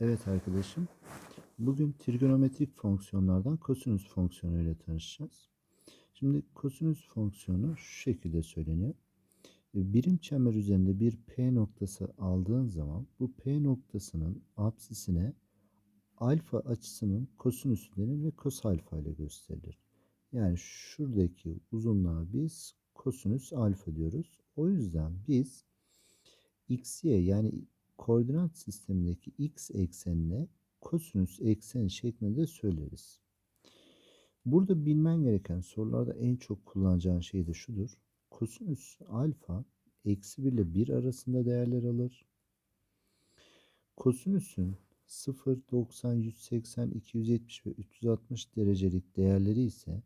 Evet arkadaşım. Bugün trigonometrik fonksiyonlardan kosinüs fonksiyonu ile tanışacağız. Şimdi kosinüs fonksiyonu şu şekilde söyleniyor. E, Birim çember üzerinde bir P noktası aldığın zaman bu P noktasının apsisine alfa açısının kosinüsü denir ve kos alfa ile gösterilir. Yani şuradaki uzunluğa biz kosinüs alfa diyoruz. O yüzden biz xy yani koordinat sistemindeki x eksenine kosinüs ekseni şeklinde söyleriz. Burada bilmen gereken sorularda en çok kullanacağın şey de şudur. Kosinüs alfa eksi 1 ile 1 arasında değerler alır. Kosinüsün 0, 90, 180, 270 ve 360 derecelik değerleri ise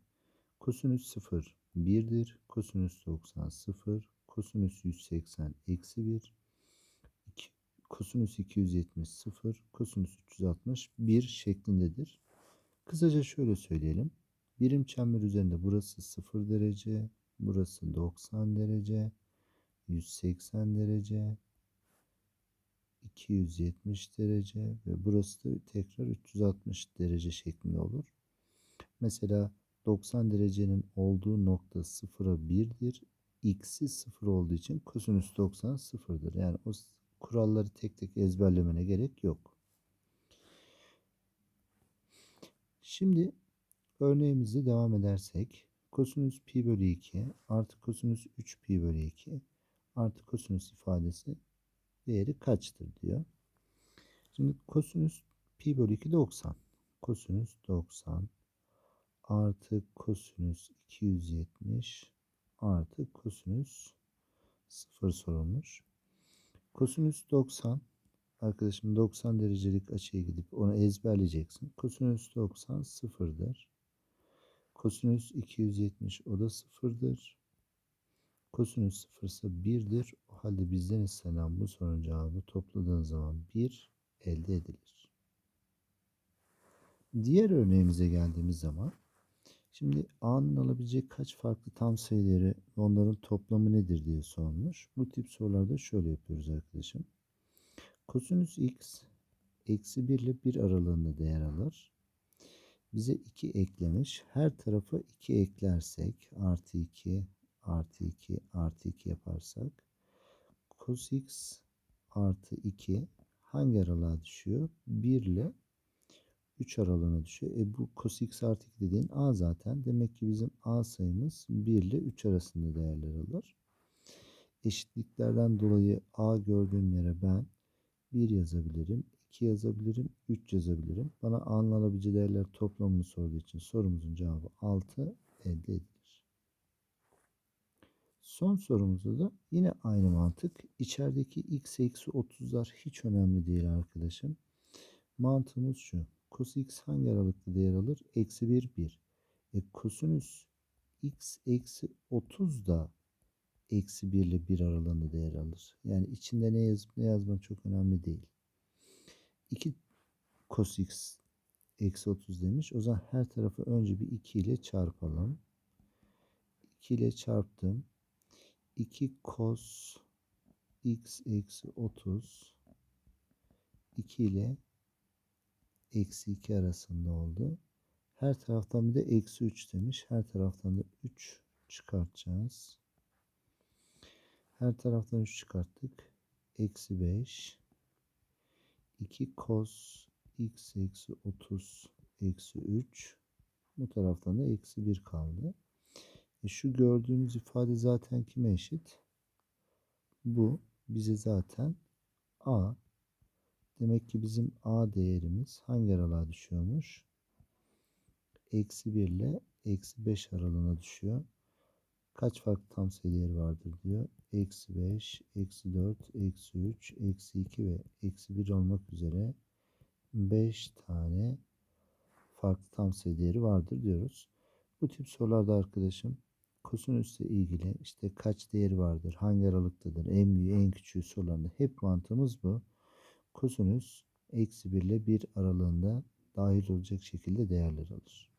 kosinüs 0 1'dir. Kosinüs 90 0, kosinüs 180 eksi 1, kosinüs 270 0, kosinüs 360 1 şeklindedir. Kısaca şöyle söyleyelim. Birim çember üzerinde burası 0 derece, burası 90 derece, 180 derece, 270 derece ve burası da tekrar 360 derece şeklinde olur. Mesela 90 derecenin olduğu nokta 0'a 1'dir. X'i 0 olduğu için kosinüs 90 0'dır. Yani o kuralları tek tek ezberlemene gerek yok. Şimdi örneğimizi devam edersek kosinüs pi bölü 2 artı kosinüs 3 pi bölü 2 artı kosinüs ifadesi değeri kaçtır diyor. Şimdi kosinüs pi bölü 2 90. Kosinüs 90 artı kosinüs 270 artı kosinüs 0 sorulmuş. Kosinüs 90 arkadaşım 90 derecelik açıya gidip onu ezberleyeceksin. Kosinüs 90 sıfırdır. Kosinüs 270 o da sıfırdır. Kosinüs sıfır ise 1'dir. O halde bizden istenen bu sorunun cevabı topladığın zaman 1 elde edilir. Diğer örneğimize geldiğimiz zaman şimdi A'nın alabileceği kaç farklı tam sayı değeri ve onların toplamı nedir diye sormuş. Bu tip sorularda şöyle yapıyoruz arkadaşım. Kosinüs x eksi 1 ile 1 aralığında değer alır. Bize 2 eklemiş. Her tarafa 2 eklersek artı 2 artı 2 artı 2 yaparsak cos x artı 2 hangi aralığa düşüyor? 1 ile 3 aralığına düşüyor. E bu cos x artı 2 dediğin a zaten. Demek ki bizim a sayımız 1 ile 3 arasında değerler alır. Eşitliklerden dolayı a gördüğüm yere ben 1 yazabilirim, 2 yazabilirim, 3 yazabilirim. Bana a'nın alabileceği değerler toplamını sorduğu için sorumuzun cevabı 6 elde edilir. Son sorumuzda da yine aynı mantık. İçerideki x eksi 30'lar hiç önemli değil arkadaşım. Mantığımız şu. Cos x hangi aralıkta değer alır? Eksi 1, 1. E, kosinüs x eksi 30 da eksi 1 ile 1 aralığında değer alır. Yani içinde ne yazıp ne yazman çok önemli değil. 2 cos x eksi 30 demiş. O zaman her tarafı önce bir 2 ile çarpalım. 2 ile çarptım. 2 cos x eksi 30 2 ile eksi 2 arasında oldu. Her taraftan bir de eksi 3 demiş. Her taraftan da 3 çıkartacağız. Her taraftan 3 çıkarttık. Eksi 5. 2 cos x eksi 30 eksi 3. Bu taraftan da eksi 1 kaldı. E şu gördüğümüz ifade zaten kime eşit? Bu bize zaten a. Demek ki bizim a değerimiz hangi aralığa düşüyormuş? Eksi 1 ile eksi 5 aralığına düşüyor. Kaç farklı tam sayı vardır diyor. Eksi 5, eksi 4, eksi 3, eksi 2 ve eksi 1 olmak üzere 5 tane farklı tam sayı değeri vardır diyoruz. Bu tip sorularda arkadaşım kosinüsle ilgili işte kaç değeri vardır, hangi aralıktadır, en büyüğü, en küçüğü sorularında hep mantığımız bu. Kosinüs eksi 1 ile 1 aralığında dahil olacak şekilde değerler alır.